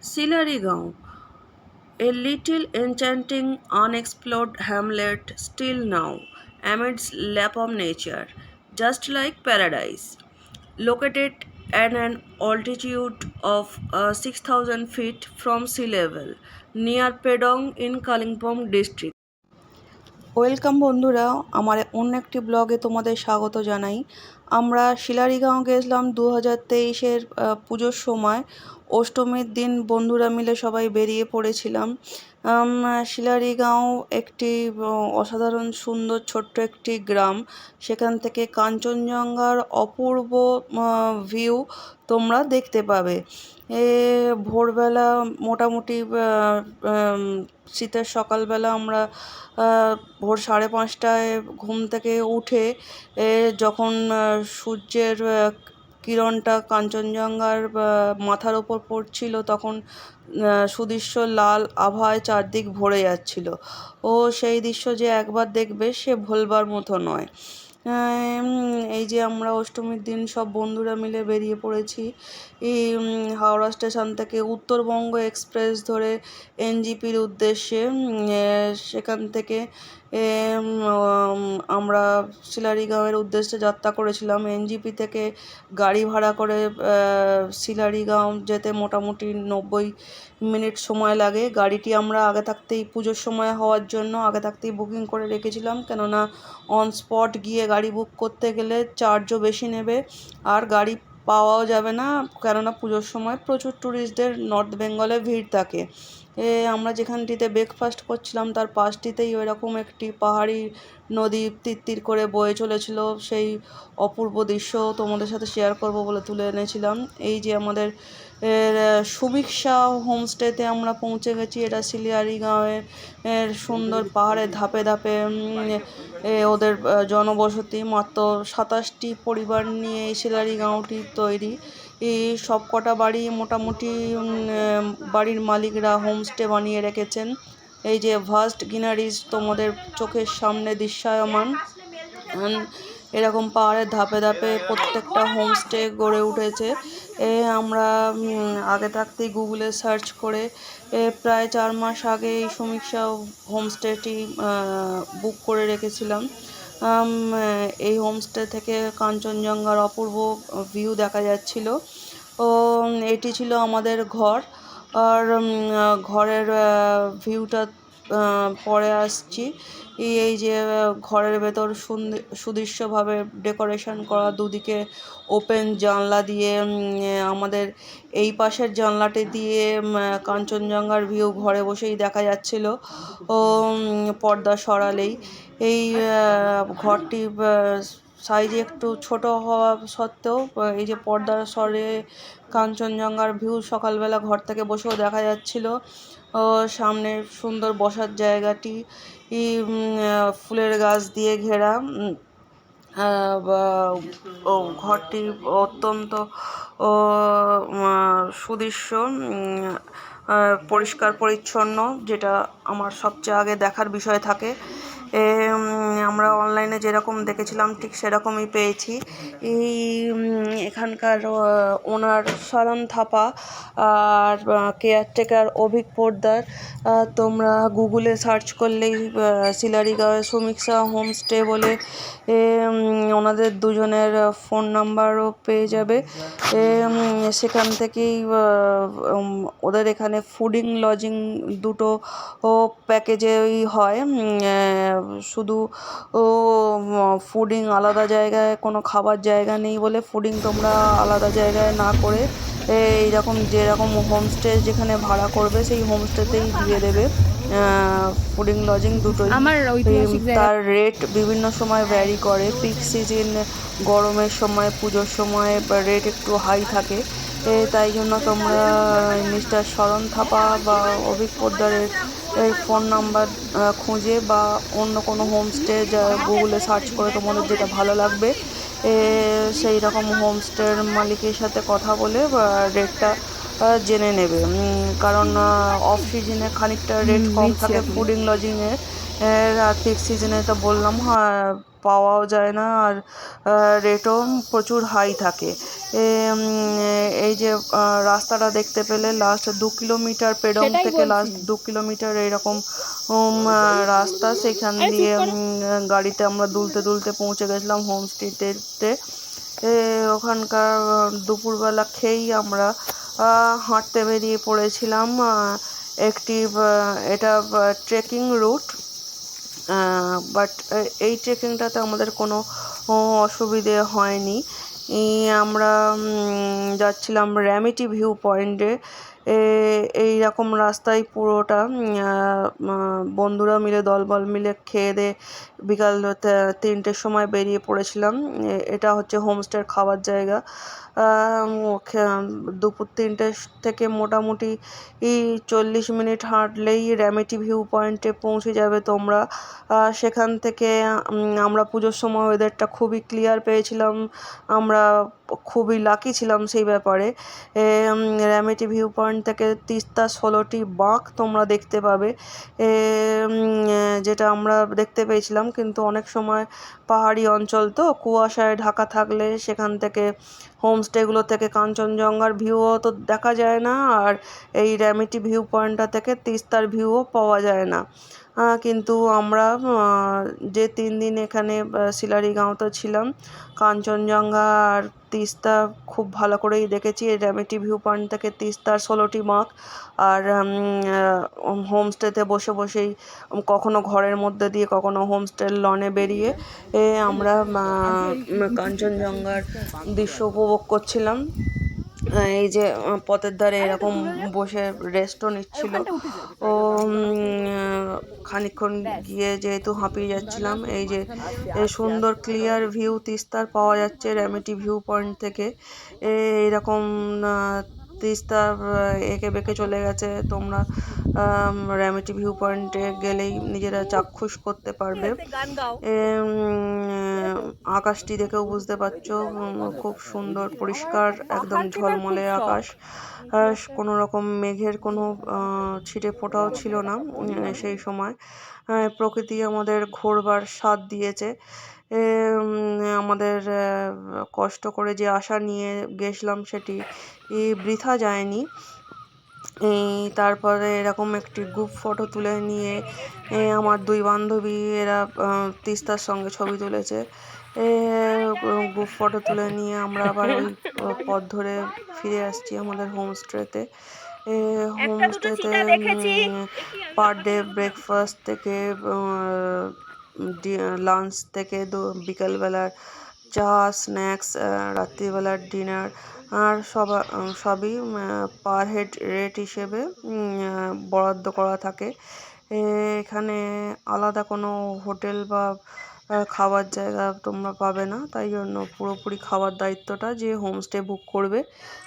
Silarigaon, a little enchanting unexplored hamlet still now, amidst lap of nature, just like paradise. Located at an altitude of uh, 6000 feet from sea level, near Pedong in Kalimpong district. Welcome বন্ধুরা আমার অন্য একটি ব্লগে তোমাদের স্বাগত জানাই আমরা শিলারিগাঁও গেছিলাম দু হাজার তেইশের পুজোর সময় অষ্টমীর দিন বন্ধুরা মিলে সবাই বেরিয়ে পড়েছিলাম। শিলারিগাঁও একটি অসাধারণ সুন্দর ছোট্ট একটি গ্রাম। সেখান থেকে কাঞ্চনজঙ্ঘার অপূর্ব ভিউ তোমরা দেখতে পাবে। এ, ভোরবেলা মোটামুটি শীতের সকালবেলা আমরা ভোর সাড়ে পাঁচটায় ঘুম থেকে উঠে যখন সূর্যের কিরণটা কাঞ্চনজঙ্ঘার মাথার ওপর পড়ছিল, তখন সুদৃশ্য লাল আভায় চারদিক ভরে যাচ্ছিল। ও সেই দৃশ্য যে একবার দেখবে, সে ভোলবার মতো নয়। এই যে আমরা অষ্টমীর দিন সব বন্ধুরা মিলে বেরিয়ে পড়েছি। হাওড়া স্টেশন থেকে উত্তরবঙ্গ এক্সপ্রেস ধরে এনজিপির উদ্দেশ্যে সেখান থেকে আমরা শিলারিগাঁওয়ের উদ্দেশ্যে যাত্রা করেছিলাম। এনজিপি থেকে গাড়ি ভাড়া করে শিলারিগাঁও যেতে মোটামুটি নব্বই মিনিট সময় লাগে। গাড়িটি আমরা আগে থাকতেই পুজোর সময় হওয়ার জন্য আগে থাকতেই বুকিং করে রেখেছিলাম। কেননা অন স্পট গিয়ে গাড়ি বুক করতে গেলে চার্জও বেশি নেবে আর গাড়ি পাওয়াও যাবে না। কেননা পুজোর সময় প্রচুর ট্যুরিস্টদের নর্থ বেঙ্গলে ভিড় থাকে। এ, আমরা যেখানটিতে ব্রেকফাস্ট করছিলাম তার পাশটিতেই ওইরকম একটি পাহাড়ি নদী তিত্তির করে বয়ে চলেছিল। সেই অপূর্ব দৃশ্য তোমাদের সাথে শেয়ার করব বলে তুলে এনেছিলাম। এই যে আমাদের এর সুভিক্ষা হোমস্টেতে আমরা পৌঁছে গেছি। এটা শিলিয়ারি গাঁয়ের এর সুন্দর পাহাড়ের ধাপে ধাপে ওদের জনবসতি মাত্র সাতাশটি পরিবার নিয়ে এই শিলারি গাঁওটি তৈরি। এই সব কটা বাড়ি মোটামুটি বাড়ির মালিকরা হোমস্টে বানিয়ে রেখেছেন। এই যে ভাস্ট গ্রিনারিজ তোমাদের চোখের সামনে দৃশ্যায়মান এরকম পাহাড়ের ধাপে ধাপে প্রত্যেকটা হোমস্টে গড়ে উঠেছে। এ, আমরা আগে থাকতেই গুগলে সার্চ করে, এ, প্রায় চার মাস আগে এই সমীক্ষা হোমস্টেটি বুক করে রেখেছিলাম। এই হোমস্টে থেকে কাঞ্চনজঙ্ঘার অপূর্ব ভিউ দেখা যাচ্ছিল। ও, এটি ছিল আমাদের ঘর। আর ঘরের ভিউটা পরে আসছি। এই যে, ঘরের ভেতর সুদৃশ্যভাবে ডেকোরেশন করা, দুদিকে ওপেন জানলা দিয়ে আমাদের এই পাশের জানলাটি দিয়ে কাঞ্চনজঙ্ঘার ভিউ ঘরে বসেই দেখা যাচ্ছিল। ও পর্দা সরালেই। এই ঘরটি সাইজে একটু ছোট হওয়া সত্ত্বেও, এই যে পর্দা সরে কাঞ্চনজঙ্ঘার ভিউ সকালবেলা ঘর থেকে বসেও দেখা যাচ্ছিল। সামনে সুন্দর বসার জায়গাটি ফুলের গাছ দিয়ে ঘেরা ঘরটি অত্যন্ত সুদৃশ্য পরিষ্কার পরিচ্ছন্ন যেটা আমার সবচেয়ে আগে দেখার বিষয় থাকে। এ, আমরা অনলাইনে যেরকম দেখেছিলাম ঠিক সেরকমই পেয়েছি। এই এখানকার ওনার সারণ থাপা আর কেয়ারটেকার অভিক পোদ্দার তোমরা গুগলে সার্চ করলেই শিলারিগাঁওয়ে সমীক্ষা হোমস্টে বলে ওনাদের দুজনের ফোন নাম্বারও পেয়ে যাবে। সেখান থেকেই ওদের এখানে ফুডিং লজিং দুটো প্যাকেজেই হয়। শুধু, ও ফুডিং আলাদা জায়গায়, কোনো খাবার জায়গা নেই বলে ফুডিং তোমরা আলাদা জায়গায় না করে এইরকম যেরকম হোমস্টে যেখানে ভাড়া করবে সেই হোমস্টেতেই দিয়ে দেবে ফুডিং লজিং দুটোই। তার রেট বিভিন্ন সময় ভ্যারি করে পিক সিজন গরমের সময় পুজোর সময় রেট একটু হাই থাকে। তাই জন্য তোমরা মিস্টার শরণ থাপা বা অভিক পোদ্দারের এই ফোন নাম্বার খুঁজে বা অন্য কোনো হোমস্টে যা গুগলে সার্চ করে তোমাদের যেটা ভালো লাগবে। সেই রকম হোমস্টের মালিকের সাথে কথা বলে বা রেটটা জেনে নেবে। কারণ অফ সিজনে খানিকটা রেট কম থাকে ফুডিং লজিংয়ে আর পিক সিজনে তো বললাম হ্যাঁ পাওয়াও যায় না আর রেটও প্রচুর হাই থাকে। এই যে রাস্তাটা দেখতে পেলে লাস্ট দু কিলোমিটার পেডং থেকে লাস্ট দু কিলোমিটার এইরকম রাস্তা সেখান দিয়ে গাড়িতে আমরা দুলতে দুলতে পৌঁছে গেছিলাম হোমস্টেতে ওখানকার দুপুরবেলা খেয়েই আমরা হাঁটতে বেরিয়ে পড়েছিলাম একটি এটা ট্রেকিং রুট বাট এই ট্রেকিংটাতে আমাদের কোনো অসুবিধে হয়নি। আমরা যাচ্ছিলাম র্যামিটি ভিউ পয়েন্টে এই রকম রাস্তায় পুরোটা বন্ধুরা মিলে, দলবল মিলে খেয়ে দিয়ে বিকাল তিনটের সময় বেরিয়ে পড়েছিলাম। এটা হচ্ছে হোমস্টের খাবার জায়গা। দুপুর তিনটে থেকে মোটামুটি চল্লিশ মিনিট হাঁটলেই র্যামিটি ভিউ পয়েন্টে পৌঁছে যাবে তোমরা। সেখান থেকে আমরা পুজোর সময় ওয়েদারটা খুবই ক্লিয়ার পেয়েছিলাম। আমরা খুবই লাকি ছিলাম সেই ব্যাপারে। উম, ভিউ পয়েন্ট থেকে তিস্তা ষোলোটি বাঁক তোমরা দেখতে পাবে। যেটা আমরা দেখতে পেয়েছিলাম। কিন্তু অনেক সময় পাহাড়ি অঞ্চল তো। কুয়াশায় ঢাকা থাকলে সেখান থেকে হোমস্টেগুলো থেকে কাঞ্চনজঙ্ঘার ভিউও তো দেখা যায় না, আর এই র্যামিটি ভিউ পয়েন্টটা থেকে তিস্তার ভিউও পাওয়া যায় না। কিন্তু আমরা যে তিন দিন এখানে শিলারিগাঁওতে ছিলাম, কাঞ্চনজঙ্ঘা আর তিস্তা খুব ভালো করেই দেখেছি। র্যামিটি ভিউ পয়েন্ট থেকে তিস্তার ষোলোটি মাক আর হোমস্টেতে বসে বসেই কখনো ঘরের মধ্যে দিয়ে, কখনো হোমস্টের লনে বেরিয়ে এ আমরা কাঞ্চনজঙ্ঘার দৃশ্য উপভোগ করছিলাম। এই যে পথের ধারে এরকম বসে রেস্টও নিচ্ছিল। ও খানিক্ষণ গিয়ে যেহেতু হাঁপিয়ে যাচ্ছিলাম, এই যে সুন্দর ক্লিয়ার ভিউ তিস্তার পাওয়া যাচ্ছে র্যামেটি ভিউ পয়েন্ট থেকে এরকম তিস্তা এঁকে বেঁকে চলে গেছে। তোমরা র্যামিটি ভিউ পয়েন্টে গেলেই নিজেরা চাক্ষুষ করতে পারবে। আকাশটি দেখেও বুঝতে পারছ খুব সুন্দর পরিষ্কার একদম ঝলমলে আকাশ। কোনো রকম মেঘের কোনো ছিটে ফোঁটাও ছিল না সেই সময়। প্রকৃতি আমাদের ঘোরবার স্বাদ দিয়েছে। আমাদের কষ্ট করে যে আশা নিয়ে গেছিলাম সেটি বৃথা যায়নি। তারপরে এরকম একটি গ্রুপ ফটো তুলে নিয়ে আমার দুই বান্ধবী এরা তিস্তার সঙ্গে ছবি তুলেছে। গ্রুপ ফটো তুলে নিয়ে আমরা আবার ওই পথ ধরে ফিরে আসছি আমাদের হোমস্টেতে হোমস্টেতে পার ডে ব্রেকফাস্ট থেকে লাঞ্চ থেকে বিকালবেলার চা স্ন্যাক্স রাত্রিবেলার ডিনার আর সব সবই পার হেড রেট হিসেবে বরাদ্দ করা থাকে। এখানে আলাদা কোনো হোটেল বা খাবার জায়গা তোমরা পাবে না তাই জন্য পুরোপুরি খাবার দায়িত্বটা যে হোমস্টে বুক করবে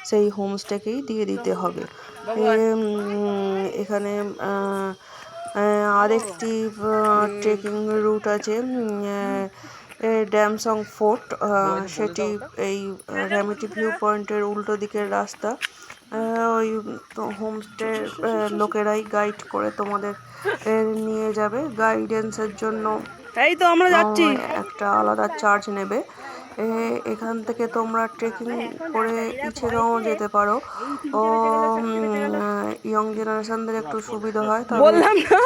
সেই হোমস্টেকেই দিয়ে দিতে হবে। এখানে আরেকটি ট্রেকিং রুট আছে ড্যামসং ফোর্ট সেটি এই র্যামিটি ভিউ পয়েন্টের উল্টো দিকের রাস্তা। ওই হোমস্টে লোকেরাই গাইড করে তোমাদের নিয়ে যাবে। গাইডেন্সের জন্য এই তো আমরা যাচ্ছি। একটা আলাদা চার্জ নেবে। এখান থেকে তোমরা ট্রেকিং করে ইছেগাঁও যেতে পারো। ও ইয়ং জেনারেশনদের একটু সুবিধা হয় বললাম না।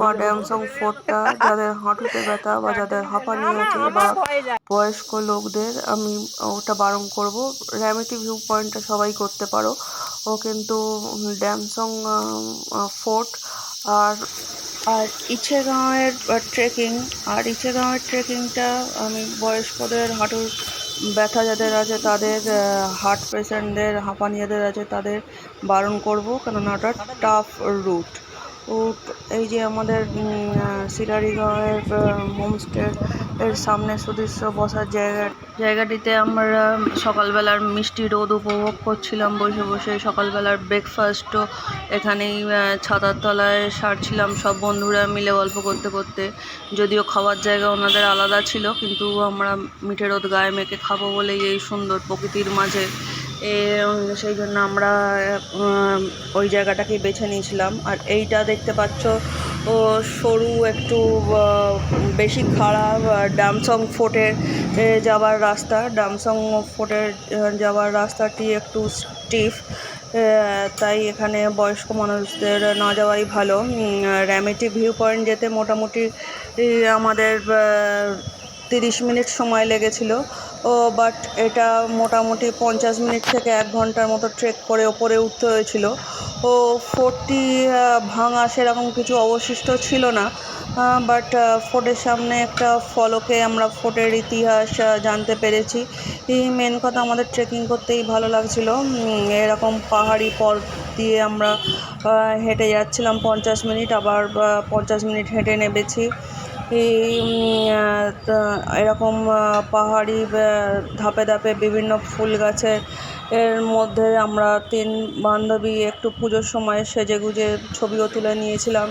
বা ড্যামসং ফোর্টটা যাদের হাঁটুতে ব্যথা বা যাদের হাঁপানি আছে বা বয়স্ক লোকদের আমি ওটা বারণ করব। র্যামেটি ভিউ পয়েন্টটা সবাই করতে পারো। ও কিন্তু ড্যামসং ফোর্ট আর আর ইছেগাঁওয়ের ট্রেকিং আর ইছেগাঁওয়ের ট্রেকিংটা আমি বয়স্কদের হাঁটুর ব্যথা যাদের আছে তাদের হার্ট পেশেন্টদের হাঁপানি যাদের আছে তাদের বারণ করব। কেননা ওটা টাফ রুট এই যে আমাদের সিলারিগাঁওয়ের হোমস্টে এর সামনে সুদৃশ্য বসার জায়গা, জায়গাটিতে আমরা সকালবেলার মিষ্টি রোদ উপভোগ করছিলাম বসে বসে। সকালবেলার ব্রেকফাস্টও এখানেই ছাতার তলায় সারছিলাম সব বন্ধুরা মিলে গল্প করতে করতে। যদিও খাওয়ার জায়গা ওনাদের আলাদা ছিল, কিন্তু আমরা মিঠে রোদ গায়ে মেখে খাব বলেই এই সুন্দর প্রকৃতির মাঝে সেই জন্য আমরা ওই জায়গাটাকেই বেছে নিয়েছিলাম। আর এইটা দেখতে পাচ্ছ ও সরু একটু বেশি খারাপ ডামসং ফোর্টের এ, যাওয়ার রাস্তা। ডামসং ফোর্টের যাওয়ার রাস্তাটি একটু স্টিফ তাই এখানে বয়স্ক মানুষদের না যাওয়াই ভালো। র্যামেটি ভিউ পয়েন্ট যেতে মোটামুটি আমাদের তিরিশ মিনিট সময় লেগেছিল। ও বাট এটা মোটামুটি পঞ্চাশ মিনিট থেকে এক ঘণ্টার মতো ট্রেক করে ওপরে উঠতে হয়েছিল। ও ফোর্টটি ভাঙা সেরকম কিছু অবশিষ্ট ছিল না বাট ফোর্টের সামনে একটা ফলকে আমরা ফোর্টের ইতিহাস জানতে পেরেছি। এই মেন কথা আমাদের ট্রেকিং করতেই ভালো লাগছিল। এরকম পাহাড়ি পথ দিয়ে আমরা হেঁটে যাচ্ছিলাম পঞ্চাশ মিনিট, আবার পঞ্চাশ মিনিট হেঁটে তা- এরকম পাহাড়ি ধাপে ধাপে বিভিন্ন ফুল গাছের এর মধ্যে আমরা তিন বান্ধবী একটু পুজোর সময় সেজে গুজে ছবিও তুলে নিয়েছিলাম।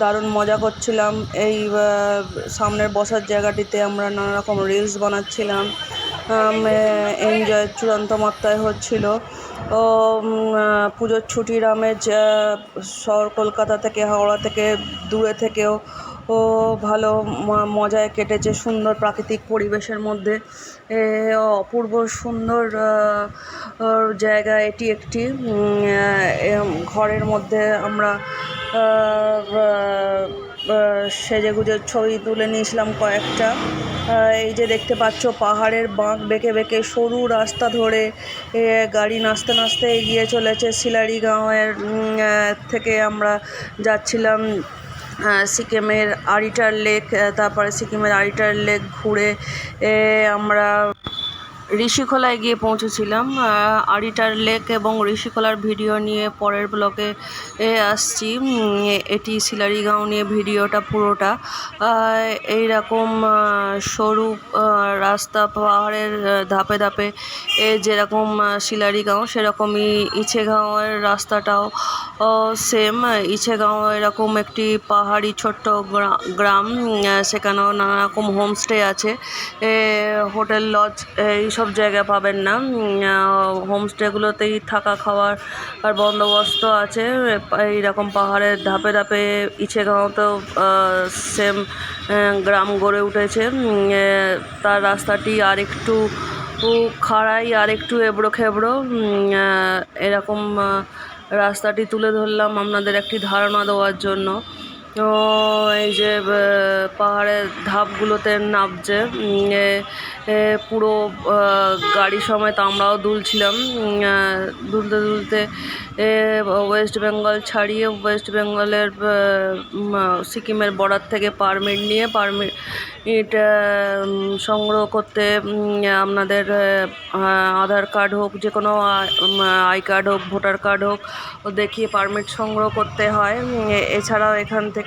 দারুণ মজা করছিলাম। এই সামনের বসার জায়গাটিতে আমরা নানা রকম রিলস বানাচ্ছিলাম। এনজয় চূড়ান্ত মাত্রায় হচ্ছিল। ও পুজোর ছুটির আমেজ শহর কলকাতা থেকে হাওড়া থেকে দূরে থেকেও, ও, ভালো মজায় কেটেছে সুন্দর প্রাকৃতিক পরিবেশের মধ্যে। অপূর্ব সুন্দর জায়গা এটি একটি। ঘরের মধ্যে আমরা আহ, সেজেগুজে ছবি তুলে নিয়েছিলাম কয়েকটা। এই যে দেখতে পাচ্ছ পাহাড়ের বাঁক বেঁকে বেঁকে সরু রাস্তা ধরে গাড়ি নাচতে নাচতে এগিয়ে চলেছে শিলারি আহ, থেকে আমরা যাচ্ছিলাম সিকিমের আরিটার লেক তারপরে সিকিমের আরিটার লেক ঘুরে আমরা ঋষিখোলায় গিয়ে পৌঁছেছিলাম। আরিটার লেক এবং ঋষিখোলার ভিডিও নিয়ে পরের ব্লকে এ আসছি। এটি সিলারিগাঁও নিয়ে ভিডিওটা পুরোটা। এই রকম সরু রাস্তা পাহাড়ের ধাপে ধাপে এ যেরকম শিলারিগাঁও সেরকমই ইছেগাঁওয়ের রাস্তাটাও সেম ইছেগাঁও এরকম একটি পাহাড়ি ছোট্ট গ্রা- গ্রাম সেখানেও নানা রকম হোমস্টে আছে হোটেল লজ এইসব জায়গা পাবেন না। হোমস্টেগুলোতেই থাকা খাওয়ার আর বন্দোবস্ত আছে। এইরকম পাহাড়ের ধাপে ধাপে ইছেগাঁওতেও সেম গ্রাম গড়ে উঠেছে। তার রাস্তাটি আর একটু খাড়াই আর একটু এবড়ো খেবড়ো এরকম রাস্তাটি তুলে ধরলাম আপনাদের একটি ধারণা দেওয়ার জন্য। তো এই যে পাহাড়ের ধাপগুলোতে নামছে। পুরো গাড়ি সমেত আমরাও দুলছিলাম। দুলতে দুলতে ওয়েস্ট বেঙ্গল ছাড়িয়ে ওয়েস্ট বেঙ্গলের সিকিমের বর্ডার থেকে পারমিট নিয়ে পারমিট সংগ্রহ করতে আপনাদের আধার কার্ড হোক, যে কোনো আই কার্ড হোক, ভোটার কার্ড হোক, দেখিয়ে পারমিট সংগ্রহ করতে হয়। এছাড়াও এখান থেকে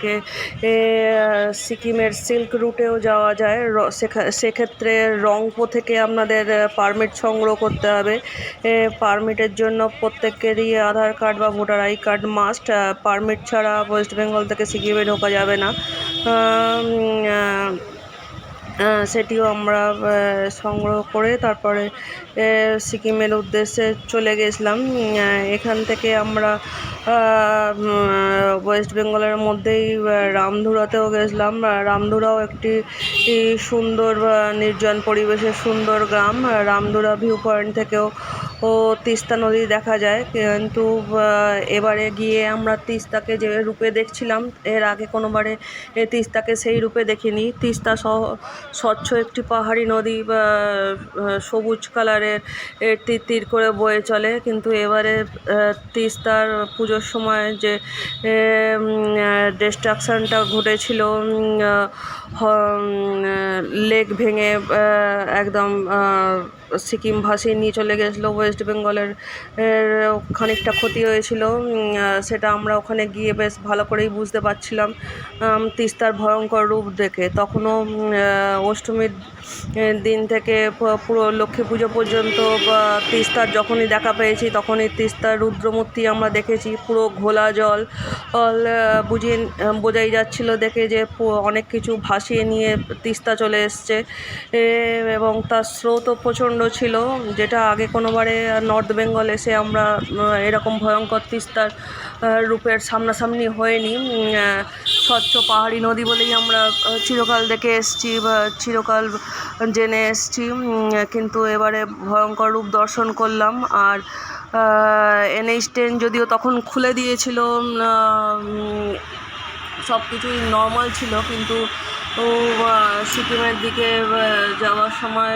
এ, সিকিমের সিল্ক রুটেও যাওয়া যায়। সেক্ষেত্রে রংপো থেকে আপনাদের পারমিট সংগ্রহ করতে হবে। পারমিটের জন্য প্রত্যেকেরই আধার কার্ড বা voter I card must permit ছাড়া ওয়েস্ট বেঙ্গল থেকে সিকিমে ঢোকা যাবে না। সেটিও আমরা সংগ্রহ করে তারপরে সিকিমের উদ্দেশ্যে চলে গেছিলাম। এখান থেকে আমরা ওয়েস্ট বেঙ্গলের মধ্যেই রামধুরাতেও গেছিলাম। রামধুরাও একটি সুন্দর নির্জন পরিবেশের সুন্দর গ্রাম। রামধুরা ভিউ পয়েন্ট থেকেও ও তিস্তা নদী দেখা যায়, কিন্তু এবারে গিয়ে আমরা তিস্তাকে যে রূপে দেখছিলাম, এর আগে কোনোবারে তিস্তাকে সেই রূপে দেখিনি। তিস্তা স্বচ্ছ একটি পাহাড়ি নদী সবুজ কালারের তীর তীর করে বয়ে চলে, কিন্তু এবারে তিস্তার পুজোর সময় যে ডিস্ট্রাকশানটা ঘটেছিল লেক ভেঙে একদম সিকিম ভাসিয়ে নিয়ে চলে গেছিল ওয়েস্ট বেঙ্গলের খানিকটা ক্ষতি হয়েছিল। সেটা আমরা ওখানে গিয়ে বেশ ভালো করেই বুঝতে পারছিলাম। তিস্তার ভয়ঙ্কর রূপ দেখে। তখনও অষ্টমীর দিন থেকে পুরো লক্ষ্মী পুজো পর্যন্ত তিস্তার যখনই দেখা পেয়েছি, তখনই তিস্তার রুদ্রমূর্তি আমরা দেখেছি। পুরো ঘোলা জল বুঝিয়ে বোঝাই যাচ্ছিল দেখে যে অনেক কিছু ভাসিয়ে নিয়ে তিস্তা চলে এসছে। এবং তার স্রোতও প্রচণ্ড ছিল, যেটা আগে কোনোবারে নর্থ বেঙ্গল এসে আমরা এরকম ভয়ঙ্কর তিস্তার রূপের সামনাসামনি হয়নি। স্বচ্ছ পাহাড়ি নদী বলেই আমরা চিরকাল দেখে এসছি বা চিরকাল জেনে এসছি। কিন্তু এবারে ভয়ঙ্কর রূপ দর্শন করলাম। আর এনএইচ টেন যদিও তখন খুলে দিয়েছিল সব কিছুই নর্মাল ছিল, কিন্তু আহ, সিকিমের দিকে যাওয়ার সময়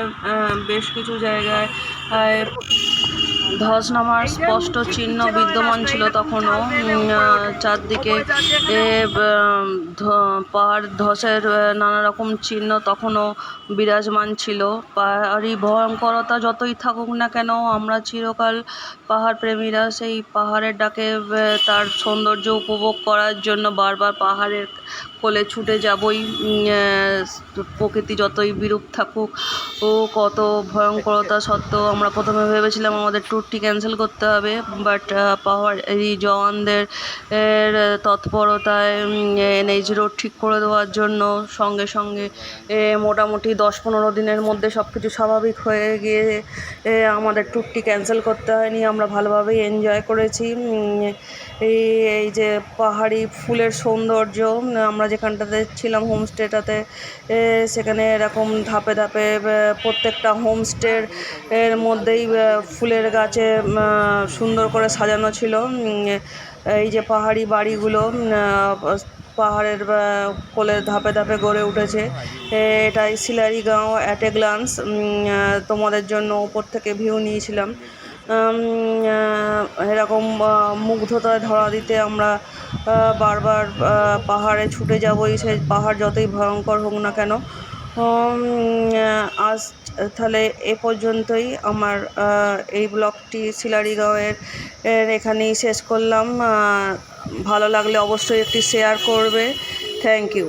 বেশ কিছু জায়গায় ধস নামার স্পষ্ট চিহ্ন বিদ্যমান ছিল তখনও। চারদিকে পাহাড় ধসের নানা রকম চিহ্ন তখনও বিরাজমান ছিল। পাহাড়ি ভয়ঙ্করতা যতই থাকুক না কেন আমরা চিরকাল পাহাড় প্রেমীরা সেই পাহাড়ের ডাকে তার সৌন্দর্য উপভোগ করার জন্য বারবার পাহাড়ের কোলে ছুটে যাবই প্রকৃতি যতই বিরূপ থাকুক, ও কত ভয়ঙ্করতা সত্ত্বেও আমরা প্রথমে ভেবেছিলাম আমাদের ট্যুরটি ক্যান্সেল করতে হবে বাট পাহাড়ি জওয়ানদের, এর তৎপরতায় এনএইচ রোড ঠিক করে দেওয়ার জন্য সঙ্গে সঙ্গে মোটামুটি দশ পনেরো দিনের মধ্যে সব কিছু স্বাভাবিক হয়ে গিয়ে আমাদের ট্যুরটি ক্যান্সেল করতে হয়নি, আমরা ভালোভাবেই এনজয় করেছি এই এই যে পাহাড়ি ফুলের সৌন্দর্য, আমরা যেখানটাতে ছিলাম হোমস্টেটাতে সেখানে এরকম ধাপে ধাপে প্রত্যেকটা হোমস্টের, এর মধ্যেই ফুলের গাছে সুন্দর করে সাজানো ছিল। এই যে পাহাড়ি বাড়িগুলো পাহাড়ের কোলে ধাপে ধাপে গড়ে উঠেছে। এটাই সিলারি গাঁও অ্যাট এ গ্লান্স তোমাদের জন্য ওপর থেকে ভিউ নিয়েছিলাম। এরকম মুগ্ধতায় ধরা দিতে আমরা বারবার পাহাড়ে ছুটে যাবই। সে পাহাড় যতই ভয়ঙ্কর হোক না কেন। আজ তাহলে এ পর্যন্তই আমার এই ব্লগটি সিলারিগাঁওয়ের এর এখানেই শেষ করলাম। ভালো লাগলে অবশ্যই একটি শেয়ার করবে। Thank you